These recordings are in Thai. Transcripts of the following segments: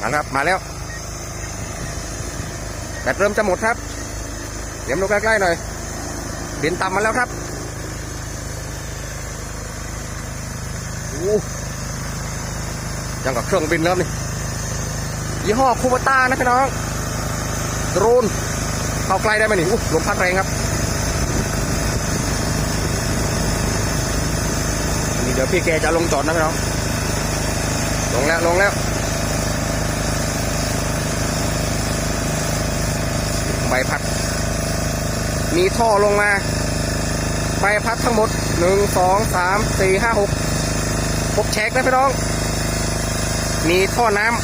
มาแล้วครับมาแล้วแบตเริ่มจะหมดครับ เดี๋ยวมาดูใกล้ๆหน่อยบินต่ำมาแล้วครับอยังกับเครื่องบินแล้วนี่ยี่ห้อคูเบต้านะพี่น้องโดรนเข้าใกล้ได้ไหมนี่อู้ลมพัดแรงครับนี่เดี๋ยวพี่แกจะลงจอดนะพี่น้องลงแล้วลงแล้ว ใบ พัด มีท่อลงมา ใบพัดทั้งหมดหนึ่งสองสามสี่ห้าหกหกแฉกนะพี่น้อง มีท่อน้ำ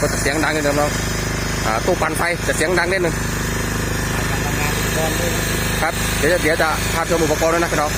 ก็จะเสียงดังนิดนึงน้องอ่าตู้ปั่นไฟจะเสียงดังนิดนึงครับ เดี๋ยวจะเดี๋ยวจะพาชมอุปกรณ์ด้วยนะพี่น้อง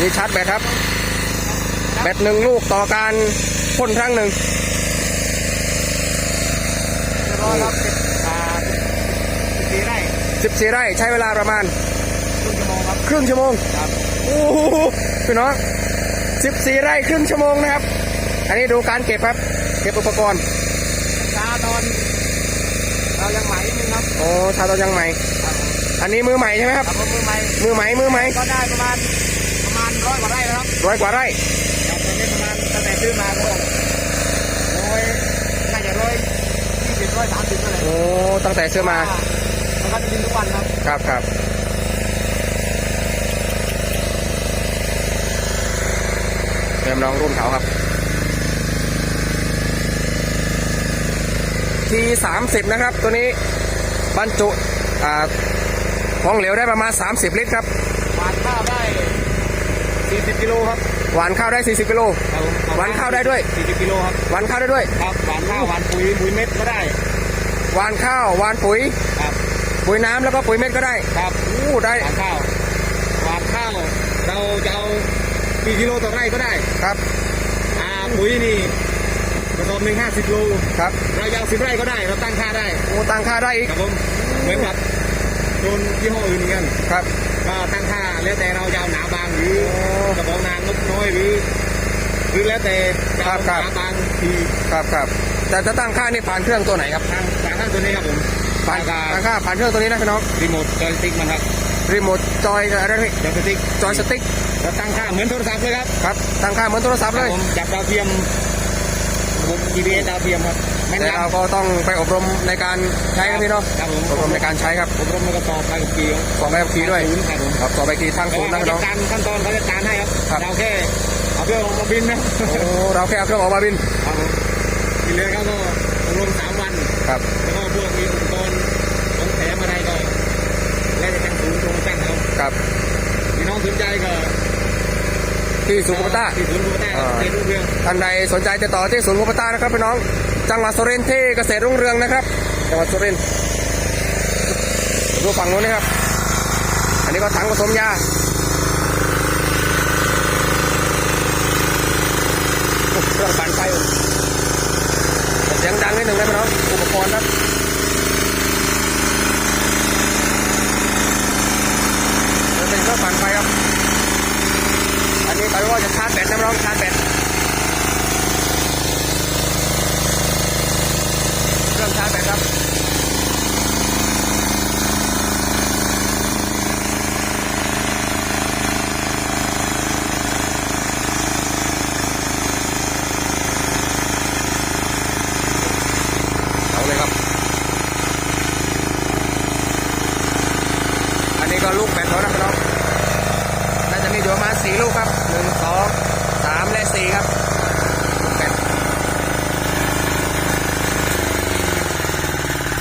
นี่ชาร์จแบตครับ แบตหนึ่งลูกต่อการพ่นครั้งหนึ่ง ร้อยครับสิบอ่าสิบสี่ไร่14ไร่ใช้เวลาประมาณครึ่งชั่วโมงครับครึ่งชั่วโมง ครับโอ้โหพี่น้อง14ไร่ครึ่งชั่วโมงนะครับ อันนี้ดูการเก็บครับ เก็บอุปกรณ์ตาตอนเรายังใหม่นิดนึงครับโอ้ชาวตอนยังใหม่ ครับผมอันนี้มือใหม่ใช่ไหมครับ ครับผมมือใหม่มือใหม่มือใหม่ก็ได้ประมาณประมาณร้อยกว่าไร่แล้วครับร้อยกว่าไร่ครับตอนนี้ประมาณตั้งแต่ซื้อมาก็ร้อยน่าจะร้อยยี่สิบ ร้อยสามสิบเท่าไหร่โอ้ตั้งแต่ซื้อมามันก็จะบินทุกวันครับ ครับครับเริ่มน้องรุ่นเขาครับ ทีสามสิบนะครับ ตัวนี้บรรจุอ่าของเหลวได้ประมาณ 30 ลิตรครับ หวานข้าวได้สี่สิบกิโลครับ หวานข้าวได้ 40 กิโลครับผมหวานข้าวได้ด้วยสี่สิบกิโลครับ หวานข้าวได้ด้วย ครับ หวานข้าว หวานปุ๋ย ปุ๋ยเม็ดก็ได้ หวานข้าวหวานปุ๋ย ครับปุ๋ยน้ำแล้วก็ปุ๋ยเม็ดก็ได้ครับอู้ได้หวานข้าวหวานข้าวเราจะเอากี่กิโลต่อไร่ก็ได้ ครับอ่าปุ๋ยนี่กระสอบหนึ่งห้าสิบโลครับเราจะเอาสิบไร่ก็ได้ เราตั้งค่าได้ โอ้ตั้งค่าได้อีกครับผมเหมือนกับโดนยี่ห้ออื่นเหมือนกันครับ ก็ตั้งค่าแล้วแต่เราจะเอาหนาบางหรือกระบอกนางนกน้อยหรือ หรือแล้วแต่จะเอาหนาบางทีครับครับแต่จะตั้งค่านี่ผ่านเครื่องตัวไหนครับ ทาง ทางข้างตัวนี้ครับผมผ่านทางตั้งค่าผ่านเครื่องตัวนี้นะพี่น้องรีโมทจอยสติ๊กมันครับรีโมทจอยอะไรนี่จอยสติ๊กจอยสติ๊กเราตั้งค่าเหมือนโทรศัพท์เลยครับครับตั้งค่าเหมือนโทรศัพท์เลยผมจับดาวเทียมระบบ GPS ดาวเทียมครับแม่นแต่ยำเราก็ต้องไปอบรมในการใช้นะพี่เนาะครับผมอบรมในการใช้ครับอบรมแล้วก็สอบไปกับขี่สอบใบขับขี่ด้วยศูนครับผมครับสอบใบขับขี่ทางแต่ศูนว่าย์นะเขาพี่น้องจัดการขั้นตอนเขาจัดการให้ครับครับเราแค่เอาเครื่องออกมาบินนะโอ้เราแค่เอาเครื่องออกมาบินครับผมที่เหลือเขาก็ อบรมสามวัน ครับ แล้วก็พวกมีอุปกรณ์ของแถมอะไรก็แล้วแต่ทางศูนย์ตรงช่างเขาครับพี่น้องสนใจก็ที่ศูนย์โคปต้าที่ศูนย์โคต้าอ่าเป็นรูปเรื่องท่านใดสนใจติดต่อที่ศูนย์โคปต้านะครับพี่น้อง จังหวัดสุรินทร์ที่เกษตรรุ่งเรืองนะครับ จังหวัดสุรินทร์ดูฝั่งนู้นนะครับ อันนี้ก็ถังผสมยาโอ้เครื่องปั่นไฟแต่ เสียงดังนิดหนึ่งนะพี่น้องอุปกรณ์ครับจะเป็นเครื่องปั่นไฟครับ อันนี้ไปว่าจะชาร์จแบตนะพี่น้องชาร์จแบต เครื่องชาร์จแบตครับ เอาเลยครับ อันนี้ก็ ลูกแบตเขานะพี่น้องน่าจะมีอยู่ประมาสี่ลูกครับหนึ่งสองสามและสี่ครับแบต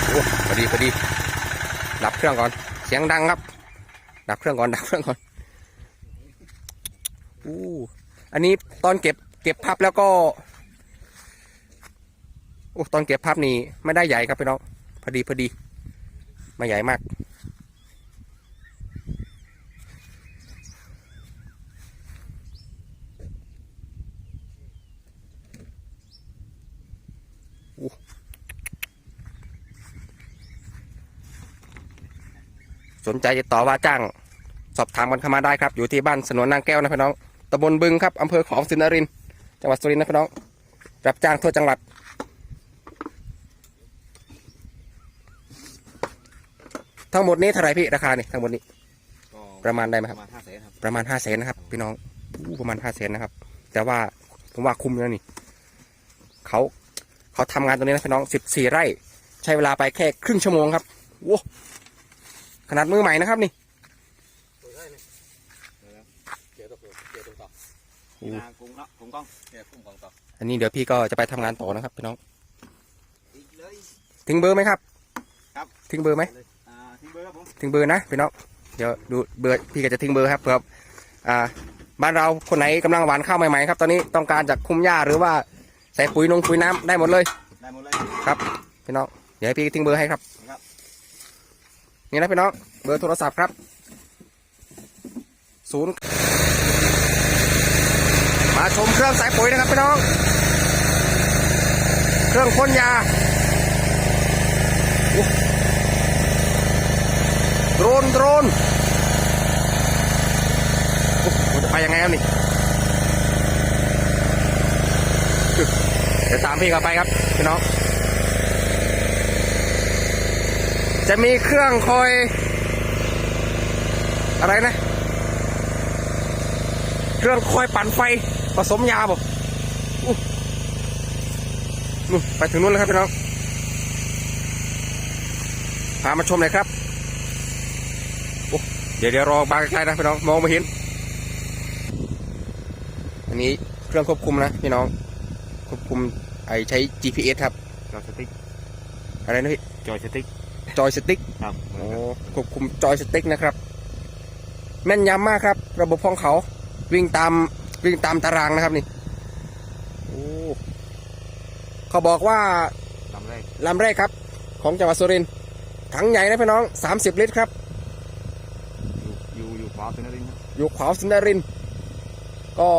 โอ้พอดีพอดี ดับเครื่องก่อน เสียงดังครับ ดับเครื่องก่อน ดับเครื่องก่อนอู้อันนี้ตอนเก็บเก็บพับแล้วก็โอ้ตอนเก็บพับนี่ไม่ได้ใหญ่ครับพี่น้องพอดีพอดี ไม่ใหญ่มาก สนใจติดต่อว่าจ้าง สอบถามกันเข้ามาได้ครับ อยู่ที่บ้านสนวนนางแก้วนะพี่น้องตำบลบึงครับอำเภอของสินนรินทร์จังหวัดสุรินทร์นะพี่น้อง รับจ้างทั่วจังหวัด ทั้งหมดนี้เท่าไหรพี่ราคานี่ทั้งหมดนี้ ก็ประมาณได้ไหมครับ ประมาณห้าแสนครับ ประมาณห้าแสนนะครับ พี่น้องอู้ประมาณห้าแสนนะครับ แต่ว่าผมว่าคุ้มแล้วนี่เขาเขาทำงานตรงนี้นะพี่น้องสิบสี่ไร่ ใช้เวลาไปแค่ครึ่งชั่วโมงครับโว้ ขนาดมือใหม่นะครับนี่อันนี้เดี๋ยวพี่ก็จะไปทำงานต่อนะครับพี่น้องอีกเลยทิ้งเบอร์ไหมครับ ครับทิ้งเบอร์ไหมอ่าทิ้งเบอร์ครับผมทิ้งเบอร์นะพี่น้องเดี๋ยวดูเบอร์พี่ก็จะทิ้งเบอร์ครับเผื่ออ่าบ้านเราคนไหนกำลังหวานข้าวใหม่ๆครับ ตอนนี้ต้องการจากคุ้มหญ้าหรือว่าใส่ปุ๋ยนงปุ๋ยน้ำได้หมดเลย ได้หมดเลยครับพี่น้องเดี๋ยวให้พี่ทิ้งเบอร์ให้ครับครับ นี่นะพี่น้องเบอร์โทรศัพท์ครับศูนย์มาชมเครื่องใส่ปุ๋ยนะครับพี่น้อง เครื่องพ่นยาโดรนโดรนมันจะไปยังไงครับนี่เดี๋ยวตามพี่เขาไปครับพี่น้อง จะมีเครื่องคอย อะไรนะ เครื่องคอยปั่นไฟผสมยาบ่อู้นู่นไปถึงนู้นเลยครับพี่น้องพามาชมเลยครับโอ้เดี๋ยวเดี๋ยวรอบางใกล้ๆนะพี่น้องมองไม่เห็น อันนี้เครื่องควบคุมนะพี่น้อง ควบคุมไอใช้ GPS ครับจอยสติ๊กอะไรนะพี่จอยสติ๊ก จอยสติ๊กครับโอ้ควบคุมจอยสติ๊กนะครับ แม่นยำมากครับ ระบบของเขาวิ่งตามวิ่งตามตารางนะครับนี่โอ้เขาบอกว่าลำแรกลำแรกครับ ของจังหวัดสุรินทร์ถังใหญ่นะพี่น้อง 30 ลิตรครับ อยู่อยู่อยู่ขวาสุนทรินทร์ครับอยู่ขวาวสุนทรินทร์ก็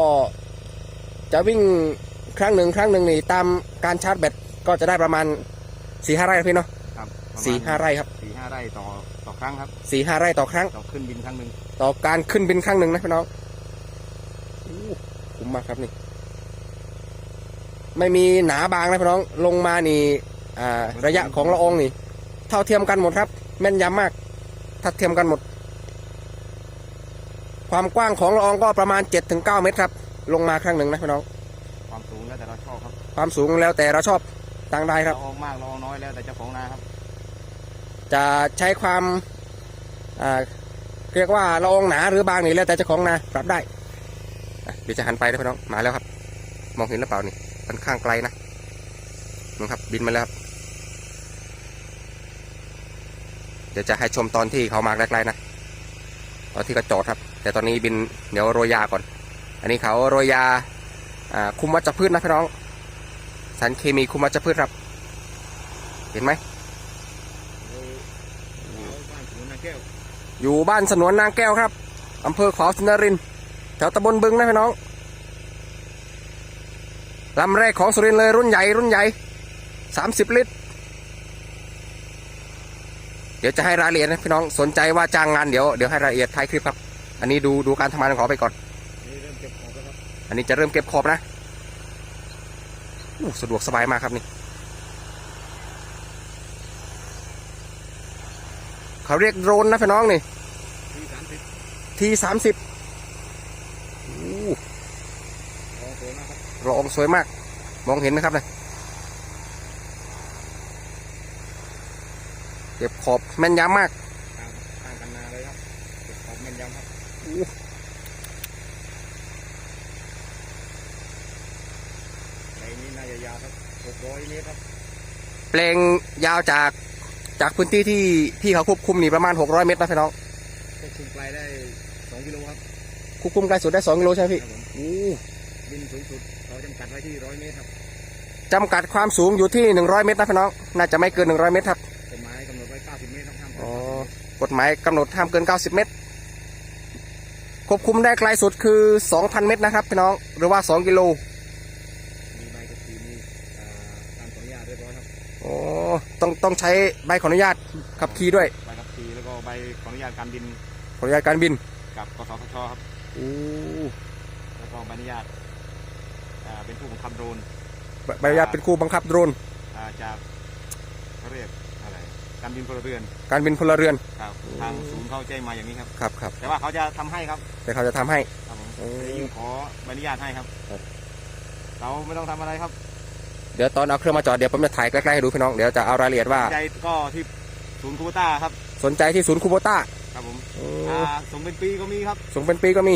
จะวิ่งครั้งหนึ่งครั้งหนึ่งนี่ตามการชาร์จแบตก็จะได้ประมาณสี่ห้าไร่นะพี่เนาะครับ ประมณสี่ห้าไร่ครับสี่ห้าไร่ต่อต่อครั้งครับสี่ห้าไร่ต่อครั้ง ต่อขึ้นบินครั้งหนึ่งต่อการขึ้นบินครั้งหนึ่งนะพี่น้องอู้คุ้มมากครับนี่ ไม่มีหนาบางนะพี่น้องลงมานี่อ่าระยะของละอองนี่ เท่าเทียมกันหมดครับ แม่นยำมากทัดเทียมกันหมด ความกว้างของละอองก็ประมาณ7-9เมตรครับ ลงมาครั้งหนึ่งนะพี่น้องความสูงแล้วแต่เราชอบครับ ความสูงแล้วแต่เราชอบต่างได้ครับเราออกมากเราออกน้อยแล้วแต่เจ้าของนาครับ จะใช้ความเรียกว่าละอองหนาหรือบางนี่แล้วแต่เจ้าของนาปรับได้เดี๋ยวจะหันไปนะพี่น้องมาแล้วครับ มองเห็นหรือเปล่านี่ค่อนข้างไกลนะนู่นครับ บินมาแล้วครับเดี๋ยวจะให้ชมตอนที่เขามาใกล้ๆนะตอนที่เขาจอดครับ แต่ตอนนี้บินเดี๋ยวโรยยาก่อน อันนี้เขาโรยยาอ่าคุมวัชพืชนะพี่น้องสารเคมีคุมวัชพืชครับ เห็นไหม บ้านสมุนนาแก้ว อยู่บ้านสนวนนางแก้วครับอำเภอขวาสินรินแถวตำบลบึงนะพี่น้องลำแรกของสุรินเลยรุ่นใหญ่รุ่นใหญ่สามสิบลิตร เดี๋ยวจะให้รายละเอียดนะพี่น้องสนใจว่าจ้างงานเดี๋ยวเดี๋ยวให้รายละเอียดท้ายคลิปครับ อันนี้ดูดูการทำงานของไปก่อน อันนี้จะเริ่มเก็บขอบนะอู้สะดวกสบายมากครับนี่เขาเรียกโดรนนะพี่น้องนี่ ทีสามสิบรองสวยมากครับรองสวยมาก มองเห็นนะครับนะเก็บขอบแม่นยำมากต่างต่างกันนาเลยครับเก็บของแม่นยำครับในนี้น่าจะยาวครับหกร้อยเมตรครับแปลงยาวจากจากพื้นที่ที่พี่เขาควบคุมนี่ประมาณ600เมตรนะพี่น้องควบคุมปลายได้ สองกิโลครับควบคุมไกลสุดได้2กิโลใช่ไหมคพี่รับผมอู้บินสูงสุดเราจำกัดไว้ที่ร้อยเมตรครับจำกัดความสูงอยู่ที่ 100 เมตรนะพี่น้อง น่าจะไม่เกิน 100 เมตรครับ กฎหมายกำหนดไว้เก้าสิบเมตรครับห้ามอ๋อกฎหมายกำหนดห้ามเกิน 90 เมตร ควบคุมได้ไกลสุดคือ 2,000 เมตรนะครับพี่น้อง หรือว่า 2 กิโลมีใบขับขี่มีอ่าการขออนุญาตเรียบร้อยครับอ๋อต้องต้องใช้ใบขออนุญาตขับขี่ด้วย ใบขับขี่แล้วก็ใบขออนุญาตการบินขออนุญาตการบิน กับกสทชครับอู้แล้วก็ใบอนุญาตออ่าเป็นผู้บังคับโดรนใบใบอนุญาตเป็นครูบังคับโดรนอ่าจากเขาเรียกอะไรการบินพลเรือนการบินพลเรือนครับทางศูนย์เขาแจ้งมาอย่างนี้ครับ ครับครับแต่ว่าเขาจะทำให้ครับแต่เขาจะทำให้ ครับผมโอ้ จะยิ่งขอใบอนุญาตให้ครับครับเราไม่ต้องทำอะไรครับเดี๋ยวตอนเอาเครื่องมาจอดเดี๋ยวผมจะถ่ายใกล้ๆให้ดูพี่น้องเดี๋ยวจะเอารายละเอียดว่า ใจก็ที่ศูนย์คูโบต้าครับสนใจที่ศูนย์คูโบต้า ครับผมโอ้อ่าส่งเป็นปีก็มีครับส่งเป็นปีก็มี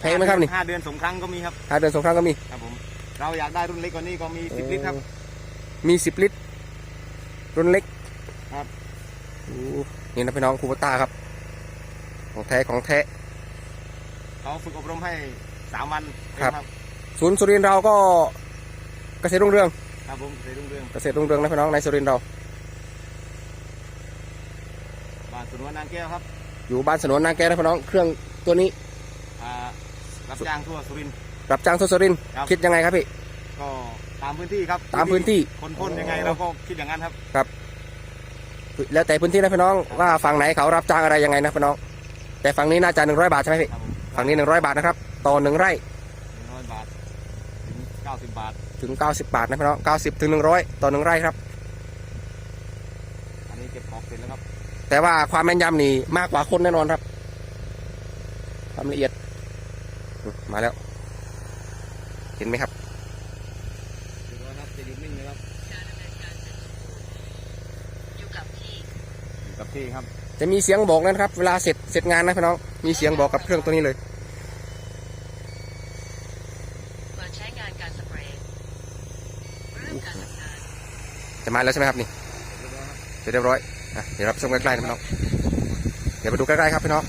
แพงไหมครับนี่ห้าเดือนส่งครั้งก็มีครับห้าเดือนสองครั้งก็มีครับผมเราอยากได้รุ่นเล็กกว่านี้ก็มีสิบลิตรครับ มีสิบลิตร รุ่นเล็กครับ โอ้นี่นะพี่น้องคูโบต้าครับ ของแท้ของแท้ เขาฝึกอบรมให้สามวันครับเองศูนย์สุรินทร์เราก็เกษตรรุ่งเรืองครับผมเสร็จรุ่งเรือง เกษตรรุ่งเรืองนะพี่น้องในสุรินทร์เรา บ้าน สวนวนนางแก้วครับอยู่บ้านสนวนนาแกนะพี่น้องเครื่องตัวนี้อ่ารับจ้างทั่วสุรินทร์ รับจ้างทั่วสุรินทร์ครับ คิดยังไงครับพี่ ก็ตามพื้นที่ครับตามพื้นที่คนพ่นยังไงเราก็คิดอย่างนั้นครับ แล้วแต่พื้นที่นะพี่น้องว่าฝั่งไหนเขารับจ้างอะไรยังไงนะพี่น้อง แต่ฝั่งนี้น่าจะหนึ่งร้อยบาทใช่ไหมพี่ครับผมฝั่งนี้หนึ่งร้อยบาทนะครับต่อหนึ่งไร่หนึ่งร้อยบาทถึงเก้าสิบบาท ถึงเก้าสิบบาทนะพี่น้องเก้าสิบถึงหนึ่งร้อยต่อหนึ่งไร่ครับ อันนี้เก็บของเสร็จแล้วครับ แต่ว่าความแม่นยำนี่มากกว่าคนแน่นอนครับ ความละเอียดอืมมาแล้ว เห็นไหมครับเสร็จแล้วครับจะหยุดนิ่งเลยครับอยู่กับที่อยู่กับที่ครับ จะมีเสียงบอกนะครับ เวลาเสร็จเสร็จงานนะพี่น้อง มีเสียงบอกกับเครื่องตัวนี้เลยเปิดใช้งานการสเปรย์เริ่มการทำงานจะมาแล้วใช่ไหมครับนี่เสร็จเรียบร้อยอะ เดี๋ยวเราไปชมใกล้ๆนะพี่น้อง เดี๋ยวไปดูใกล้ๆครับพี่น้อง